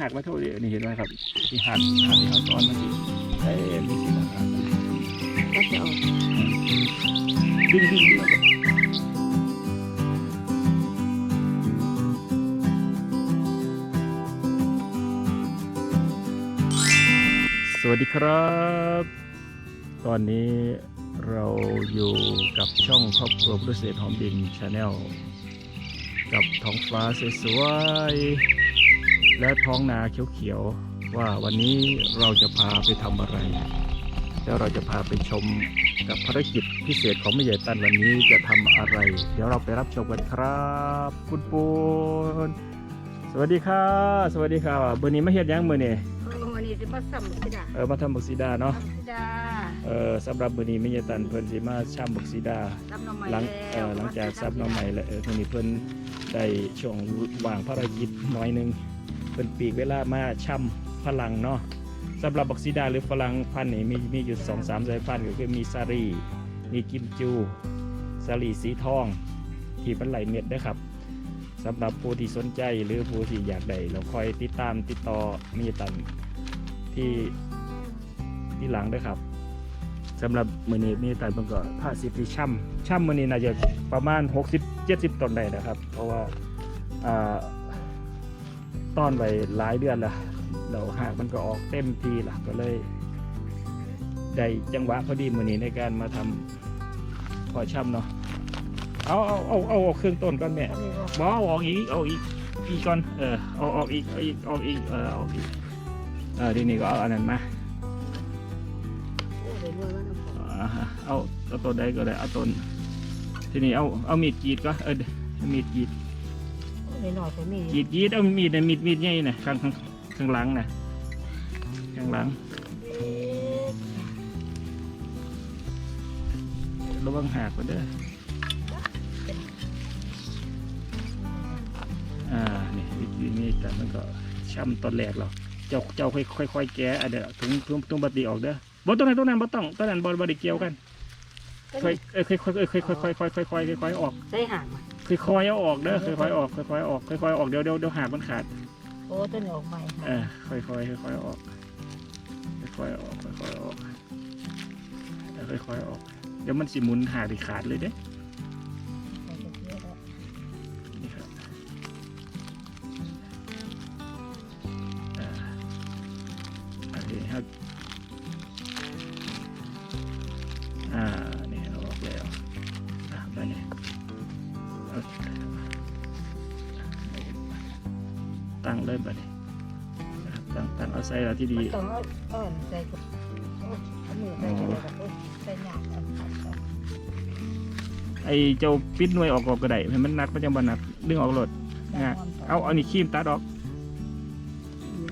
หักมาเท่านี้นี่เห็นไหมครับที่หักหักที่เขาซ้อนมาสิเอ้ยมีสิหักก็จะออกดึงดึงดึงสวัสดีครับ ตอนนี้เราอยู่กับช่องครอบครัวพุทธเศรษฐ์หอมดินชาแนลกับท้องฟ้าสวยๆ และท้องนาเขียวๆว่าวันนี้เราจะพาไปทำอะไร แล้วเราจะพาไปชมกับภารกิจพิเศษของแม่ใหญ่ตันวันนี้จะทำอะไร เดี๋ยวเราไปรับชมกันครับ คุณปูนสวัสดีค่ะ สวัสดีค่ะเบอร์นี้ไม่เฮ็ดหยังมือนี่วันนี้จะมาสัมสิดาเออมาทำบักซีดาเนาะสัมสิดาเออสำหรับมือนี้แม่ใหญ่ตันเพิ่นสิมาช่ำบักซีดาซับน้ำใหม่หลังเอแล้วอหลังจากซับน้องใหม่แล้วเออคนนี้เพิ่นได้ช่วงว่างภารกิจน้อยหนึง เพิ่นปีกเวลามาช่ำพลังเนาะสำหรับบักซีดาหรือฝรั่งพันธุ์นี่มีมีอยู่สองสามสายพันธุ์ก็คือมีซารีมีกิมจูซารีสีทอง ที่มันไหลเม็ดนะครับสำหรับผู้ที่สนใจหรือผู้ที่อยากได้เราคอยติดตามติดต่อมีตันที่ที่หลังด้วยครับสำหรับมือนี้มีตันมันก็ผ้าสิบที่ช่ำช่ำมือนี้น่าจะประมาณ 60-70ต้นได้นะครับ เพราะว่าอ่า ต้อนไว้หลายเดือนละเราหากมันก็ออกเต็มทีละก็เลยได้จังหวะพอดีมือนี้ในการมาทำพอช่ำเนาะเอาเอาเอาเอาออกเครื่องต้นก่อนแม่บอเอาออกอีกเอาอีกอีกก่อนเออเอาออกอีกเอาอีกเอาอีกเออเอาอีกเออทีนี้ก็เอาอันนั้นมาเอาเอาต้นใดก็ได้เอาต้นทีนี้เอาเอามีดกรีดก็เออมีดกรีด หน่อยก็มีกรีดกรีดเอามีดนะมีดมีดใหญ่นะข้างข้างข้างหลังนะข้างหลังระวังหักก็เด้ออ่านี่วิธีนี้แต่มันก็ช่ำตอนแรกหรอกเจ้าเจ้าค่อยค่อยค่อยแกะอะเดี๋ยวถุงถุงถุงบัตรีออกเด้อบ่ต้องนั้นต้องนั้นบ่ต้องต้องนั้นบ่บ่ได้เกี่ยวกันค่อยเอ้ยค่อยค่อยค่อยค่อยค่อยค่อยค่อยค่อยค่อยออกใส่ห่างมา ค่อยค่อยเอาออกเด้อค่อยค่อยออกค่อยค่อยออกค่อยค่อยออกเดี๋ยวเดี๋ยวเดี๋ยวหากมันขาดโอ้ต้นนี้ออกใหม่เออค่อยค่อยค่อยค่อยออกค่อยค่อยออกค่อยค่อยออกเออค่อยค่อยออก เดี๋ยวมันสิหมุนหากที่ขาดเลยเด้ เลยไปเนี่ยนะครับตั้งตั้งเอาใส่แล้วที่ดีต้องเอาอ่อนใส่กับโอ้เอามือใส่กันเลยกับโอ้ใส่หยาบเอาเอาไอ้เจ้าปิดหน่วยออกออกก็ได้ให้มันหนักมันจะบ่หนักดึงออกรถนะเอาเอานี่คีมตัดออก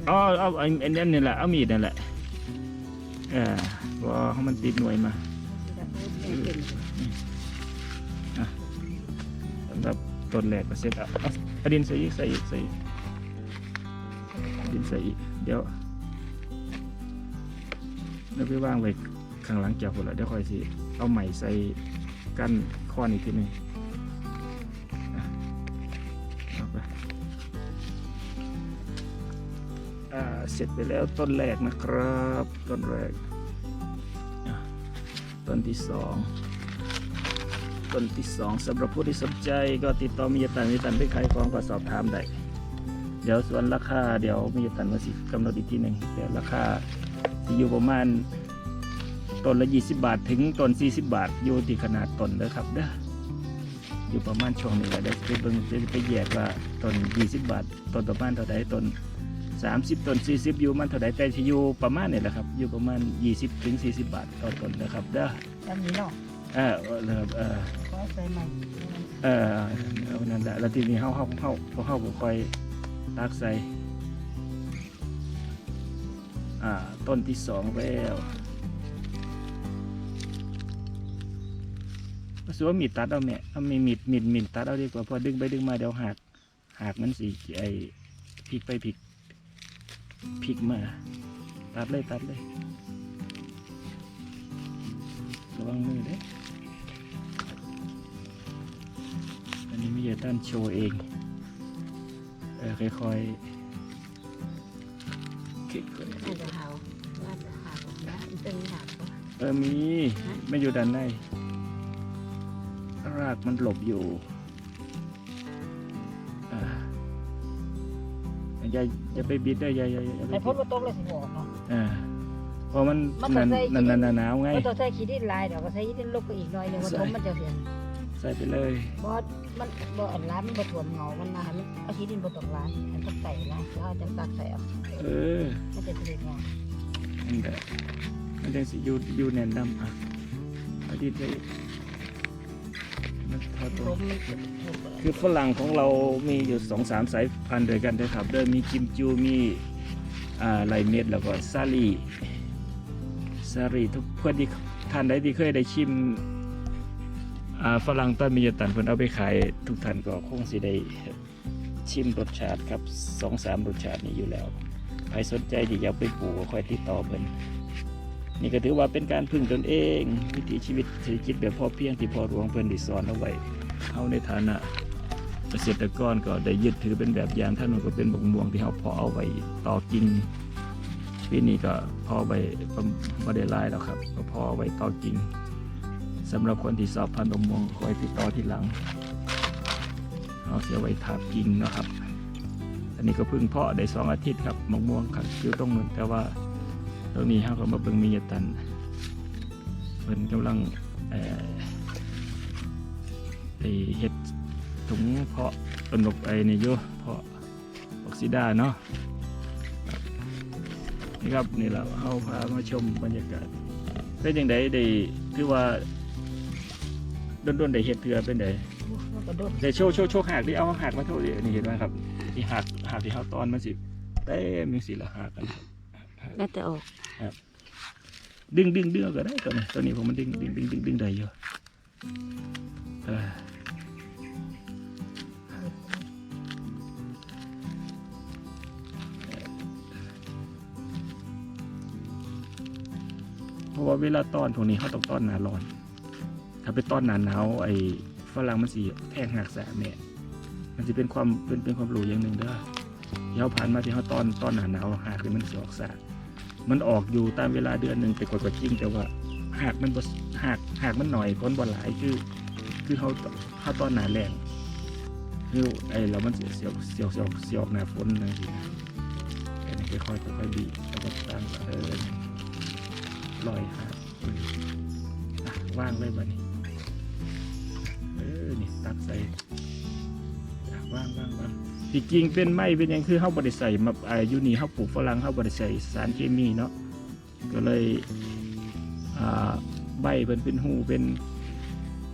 เอาเอาเอาไอ้ไอ้นั่นนี่แหละเอามีดนั่นแหละเออว่าให้มันติดหน่วยมาสำหรับต้นแรกก็เสร็จแล้วเอาเอาดินใส่อีกใส่อีกใส่อีกินใส่อีกเดี๋ยวเดี๋ยวไปวางไว้ข้างหลังเกี่ยวคนละเดี๋ยวค่อยสิเอาใหม่ใส่กั้นข้อนอีกทีหนึงอะเอาไปอ่าเสร็จไปแล้วต้นแรกนะครับ ต้นแรก ต้นที่สองต้นที่สองสำหรับผู้ที่สนใจก็ติดต่อมีตันมีตันไปขายของก็สอบถามได้ เดี๋ยวส่วนราคาเดี๋ยวมียตันมาสิกำหนดอีกทีหนึ่งเดี๋ยวราคาสิอยู่ประมาณต้นละ 20 บาท ถึงต้น40 บาท อยู่ที่ขนาดต้นเลยครับเด้ออยู่ประมาณช่วงนี้แหละได้ไปเบิ่งจะไปแยกว่าต้น20 บาทต้นประมาณเท่าใดต้น30ต้น40 อยู่มันเท่าใดแต่ที่อยู่ประมาณนี่แหละครับ อยู่ประมาณ 20ถึง40 บาทต่อต้นนะครับเด้ออันนี้เนาะเออเออเออเออขอใส่ใหม่เออเอานั่นแหละแล้วทีนี้เฮาเฮาเฮาพวกเฮาก็ค่อย ตักใส่ต้นที่สองแล้วก็สว่ามีดตัดเอาแม่เอามีมีดมีดมีดตัดเอาดีกว่าพอดึงไปดึงมาเดี๋ยวหักหักมันสิไอพลิกไปพลิกพลิกมา ตัดเลยตัดเลยระวังมือเด้ออันนี้ไม่ใช่ต้นโชว์เอง ออค่อยๆคิดคนน่าจะหาวน่าจะหาวนะเป็นหาวปะเออมีไม่อยู่ด้านในรากมันหลบอยู่อ่าอย่าอย่าไปบิดได้อย่าอย่าอย่าไปไอ้พ้บินดมาตกเลยสิบอกเนาะ อ่าเพราะมันมันต้นันใส่ นันนันหนาวไงมันต้องใส่ขี้ดินลายเดี๋ยวก็ใส่ขี้ดินลบไปอีกหน่อยหนึงมันทมมันจะเสียใส่ไปเลย บอส มันบอสอันร้านมันบถ่วมเงามันมาให้มันเอาขี้ดินบนตกร้านมันต้องใส่นะแล้วเอาจังตักใส่เอาเออมันจะเป็นไงนั่นแหละมันจังสิอยู่อยู่แน่นดำอะอดีตเลยมันทอดตทรงมมันจะทมคือฝรั่งของเรามีอยู่สองสามสายพันธุ์ด้วยกันนะครับโดยมีกิมจูมีอ่าไลเม็ดแล้วก็ซาลีซาลีทุกเพื่อนที่ท่านใดที่เคยได้ชิมอ่า ฝรั่งต้นมิยตันเพิ่นเอาไปขายทุกท่านก็คงสิได้ชิมรสชาติครับสองสามรสชาตินี้อยู่แล้วใครสนใจที่อยากไปปลูกก็ค่อยติดต่อเพิ่นนี่ก็ถือว่าเป็นการพึ่งตนเอง วิถีชีวิตเศรษฐกิจแบบพอเพียงที่พ่อหลวงเพิ่นได้สอนเอาไว้เขาในฐานะเกษตรกรก็ได้ยึดถือเป็นแบบอย่างท่านนก็เป็นบกม่วงที่เขาพอเอาไว้ต่อกิ่งปีนี้ก็พอไปบ่ได้หลายแล้วครับก็พอเอาไว้ต่อกิ่ง สำหรับคนที่สอบพันธุ์บกม่วงคอยติดต่อที่หลังเอาเสียไว้ทาบกิ่งนะครับ อันนี้ก็พิ่งเพาะได้สองอาทิตย์ครับมะม่วงครับอยู่ตรงนู้นแต่ว่าตรงนี้เขาก็มาเบิ่งมียตันเพิ่นกำลังเอ่อไอเห็ดถุงเพาะต้นบกไอนี่อยู่เพาะออกซิดาเนาะนี่ครับนี่เราเอาพามาชมบรรยากาศเป็นยังไงได้คือว่า โดนๆได้เห็ดเถือเป็นไงมันกระโดดแต่โชว์โชว์โชว์หักที่เอาหักมาเท่านี้นี่เห็นไหมครับที่หักหักที่เขาตอนมันสิเต้มีสีละหักกันครับแล้วแต่ออกดึงดึงดึงเอาก็ได้ตัวนี้ตัวนี้ผมมันดึงดึงดึงดึงดึงได้อยู่เออเพราะว่าเวลาต้อนพวกนี้เขาต้องต้อนหนาร้อน ถ้าไปต้อนหนาหนาวไอ้ฝรั่งมันสีแทงหักแสบเนี่ยมันจะเป็นความเป็นเป็นความรู้อย่างหนึ่งเด้อที่เขาผ่านมาที่เขาต้อนต้อนหนาหนาวหักคือมันสีออกแสบมันออกอยู่ตามเวลาเดือนหนึ่งแต่กว่ากว่าจริงแต่ว่าหักมันหักหักมันหน่อยคนบ่หลายคือ คือเขาเขาต้อนหนาแรงคือไอ้เรามันเสียวเสียวเสียวเสียวเสียวออกหนาฝนอะไรอย่างเงี้ยอันนี้ค่อยค่อยๆบีแล้วก็ตั้งเออลอยครับอะว่างเลยบัดนี้ ตักใส่อะว่างว่างว่างที่จริงเป็นไม้เป็นหยังคือเฮาบ่ได้ใส่มาอายุนี่เฮาปลูกฝรั่งเฮาบ่ได้ใส่สารเคมีเนาะก็เลยอ่าใบเป็นเป็นหูเป็น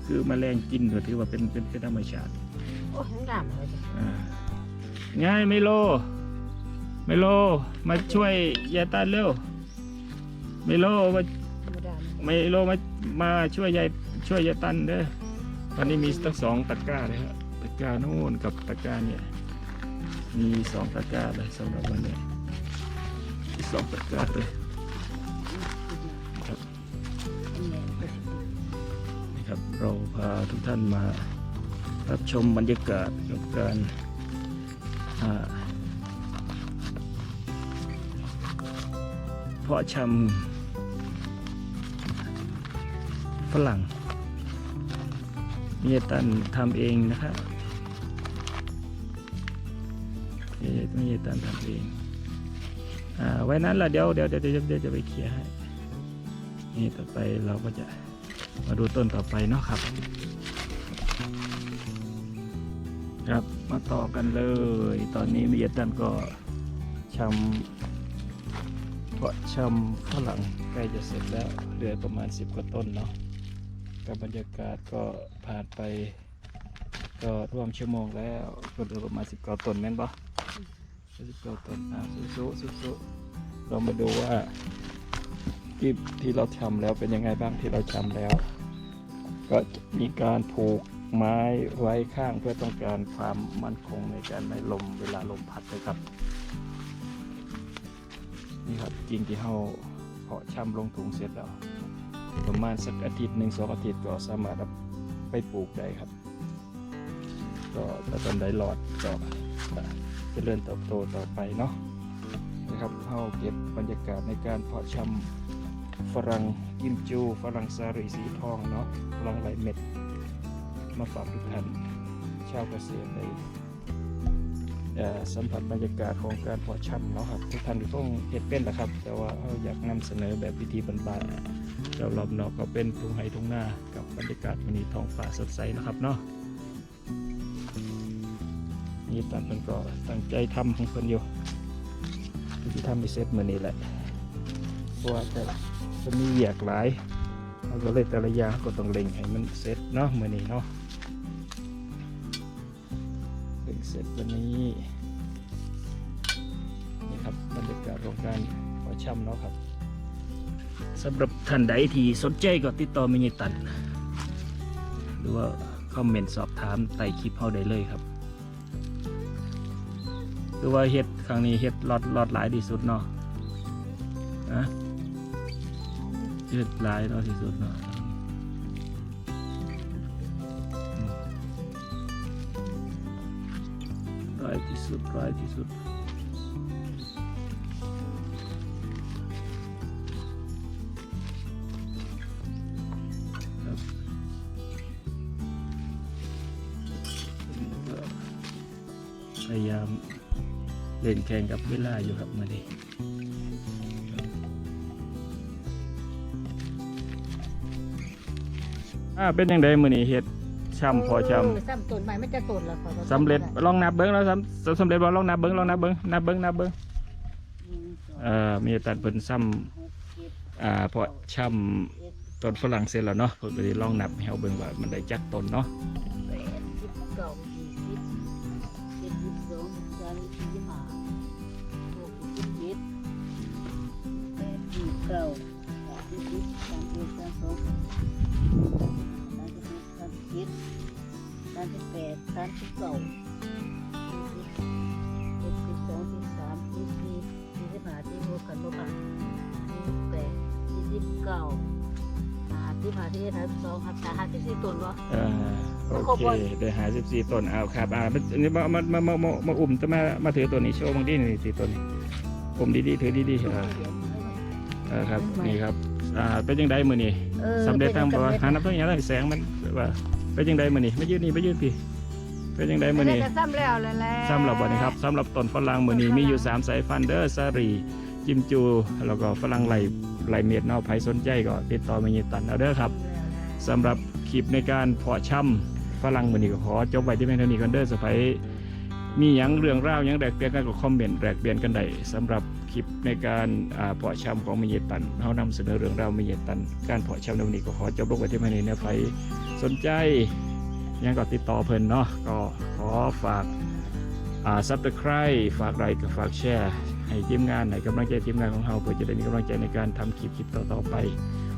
คือแมลงกินก็ถือว่าเป็นเป็นเป็นธรรมชาติโอ้ยน้ำเลยจ้ะอ่าง่ายไมโลไมโลมาช่วยยายตาเร็วไมโลมาธรรมดาไมโลมามาช่วยยายช่วยยายตันเด้อ ตอนนี้มีตั้งสองตะกร้าเลยครับตะกร้าโน่นกับตะกร้าเนี่ย มีสองตะกร้าเลยสำหรับวันนี้สองตะกร้าเลยครับนี่ครับเราพาทุกท่านมารับชมบรรยากาศกับการอ่าเพาะชำฝรั่ง เมียตันทำเองนะครับเมียเมีตันทำเองอ่าไว้นั้นละเดี๋ยวเดี๋ยวเดี๋ยวเดี๋ยวเดี๋ยวจะไปเคลียร์ให้นี่ต่อไปเราก็จะมาดูต้นต่อไปเนาะครับ ครับมาต่อกันเลย ตอนนี้มียตันก็ชำเพาะชำฝรั่งใกล้จะเสร็จแล้วเหลือประมาณ 10 กว่าต้นเนาะ กับบรรยากาศก็ผ่านไป ก็ร่วมชั่วโมงแล้วก็เหลือประมาณ10กว่าต้นแม่นปะสิบเก้าต้นอะสู้ๆสู้ๆเรามาดูว่าที่ที่เราทำแล้วเป็นยังไงบ้างที่เราทำแล้ว ก็มีการผูกไม้ไว้ข้างเพื่อต้องการความมั่นคงในการไม่ลมเวลาลมพัดนะครับ นี่ครับจริงที่เราเพาะชำลงถุงเสร็จแล้ว ประมาณสักอาทิตย์หนึ่งสองอาทิตย์ก็สามารถไปปลูกได้ครับ ก็ถ้าต้นใดหลอดก็จะเจริญเติบโตต่อไปเนาะนะครับครับเฮาเก็บบรรยากาศในการเพาะชำฝรั่งกิมจูฝรั่งซารีสีทองเนาะฝรั่งไหลเม็ด มาฝากทุกท่านชาวเกษตรในสัมผัสบรรยากาศของการเพาะชำเนาะครับทุกท่านต้องเฮ็ดเป็นแหละครับ แต่ว่าเราอยากนำเสนอแบบวิธีบรรยาน เรารอบนอกก็เป็นทุ่งไร่ทุ่งนากับบรรยากาศวันนี้ท้องฟ้าสดใสนะครับเนาะนี่ตอนเพิ่นก็ตั้งใจทำของเพิ่นอยู่ที่ทำไม่เสร็จมือนี้แหละเพราะว่าแต่จะมีเหยียกหลายเราก็เลยแต่ละอย่างก็ต้องเล็งให้มันเสร็จเนาะมือนี้เนาะเล็งเสร็จวันนี้นี่ครับบรรยากาศของการขอช่ำเนาะครับ สำหรับท่านใดที่สนใจก็ติดต่อมินิตัน หรือว่าคอมเมนต์สอบถามใต้คลิปเขาได้เลยครับคือว่าเฮ็ดครั้งนี้เฮ็ดลอดลอดหลายที่สุดเนาะนะเลือดลายเนาะที่สุดเนาะอืมร้ายที่สุดร้ายที่สุด พยายามเล่นแข่งกับเวลาอยู่ครับมื่อนี้อ่าเป็นยังไงมือนี้เฮ็ดช่ำพอช่เซ้ำต้นใหม่มันจะต้นละขอำสำเร็จลองนับเบิ้งแล้วสำสำเร็จบ่ลองนับเบิ้งลองนับเบิ้งนับเบิ้งนับเบิ้งเอ่อมีตัดเพิ่นซ้ำอ่าพอช่ำต้นฝรั่งเสร็จแล้วเนาะเพิ่นก็สิลองนับให้เฮาเบิ่งว่ามันได้จักต้นเนาะามสิบสี่สิบห้าหกสิบเจ็ดแปดสิบเก้าสามสิบสิบสามสิบสามสองสามสิบหกสามสิบเจ็ดสามสิบแปดสามสิบเก้าสี่สิบเจ็ดสิบสองสิบสามสี่สี่สี่สิบห้าสี่หกกันบ่ค่ะสี่สิบแปดสี่สิบเก้า ห้าสิบห้าที่ห้าสิบสองห้าสิบสามห้าสิบสี่ต้นวะเอ่อโอครบเคบ่ได้หา14ต้นเอาครับอ่ามันอันนี้มามามามามามาอุ้มจะมามาถือตัวนี้โชว์บางทีนี่สิต้นนี้อุ้มดีๆถือดีๆเออเออครับนี่ครับอ่าเป็นจังไดมื้อนี้ออสำเร็จตามบ่สำเร็จหานับต้องอย่างไรแสงมันว่าเป็นยังไงมื้อนี้ไม่ยืนนี่ไม่ยืนพี่เป็นยังไงมื้อนี้สำเร็จซ้ำแล้วเลยแหละสำหรับวันนี้ครับสำหรับต้นฝรั่งมื้อนี้มีอยู่ 3 สายพันธุ์เด้อซารี จิมจู แล้วก็ฝรั่งไหลไหลเม็ดเนาะใครสนใจก็ติดต่อมายตันเอาเด้อครับสำหรับคลิปในการเพาะช่ำฝรั่งมือนี้ก็ขอจบไว้ที่เพียงเท่านี้กันเด้อสไปมีหยังเรื่องราวหยังแดกเปลี่ยนกันก็คอมเมนต์แดกเปลี่ยนกันได้สำหรับคลิปในการเพาะช่ำของมิเยตันเฮานำเสนอเรื่องราวมิเยตัน การเพาะช่ำในวันนี้ก็ขอจบลงไว้ที่เพียงเท่านี้นะไผสนใจยังก็ติดต่อเพิ่นเนาะก็ขอฝากอ่าซับสไครต์ฝากไลค์กับฝากแชร์ ให้ทีมงานให้กำลังใจทีมงานของเฮาเพื่อจะได้มีกำลังใจในการทำคลิปคลิปต่อๆไป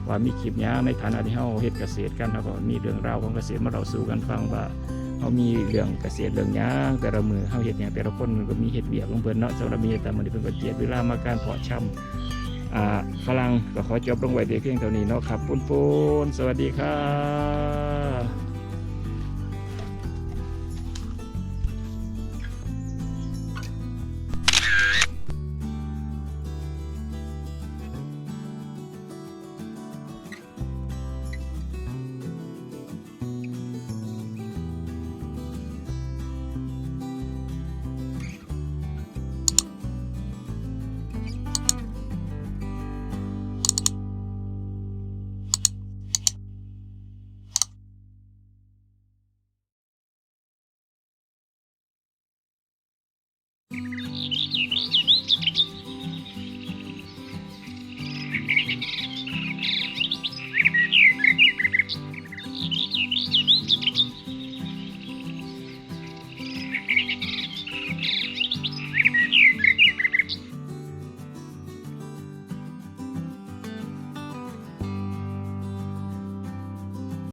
ว่ามีคลิปหยังในฐานะที่เฮาเฮ็ดเกษตรกันเฮาก็มีเรื่องราวของเกษตรมาเราสู่กันฟังว่าเฮามีเรื่องเกษตรเรื่องยังแต่ละมือเฮาเฮ็ดหยังแต่ละคนก็มีเฮ็ดเวียกของเพิ่นเนาะสำหรับมีแต่มื้อนี้เพิ่นก็เจียดเวลามาการเพาะชำอ่าฝรั่งก็ขอจบลงไว้เพียงเท่านี้เนาะครับปุ้นๆสวัสดีครับ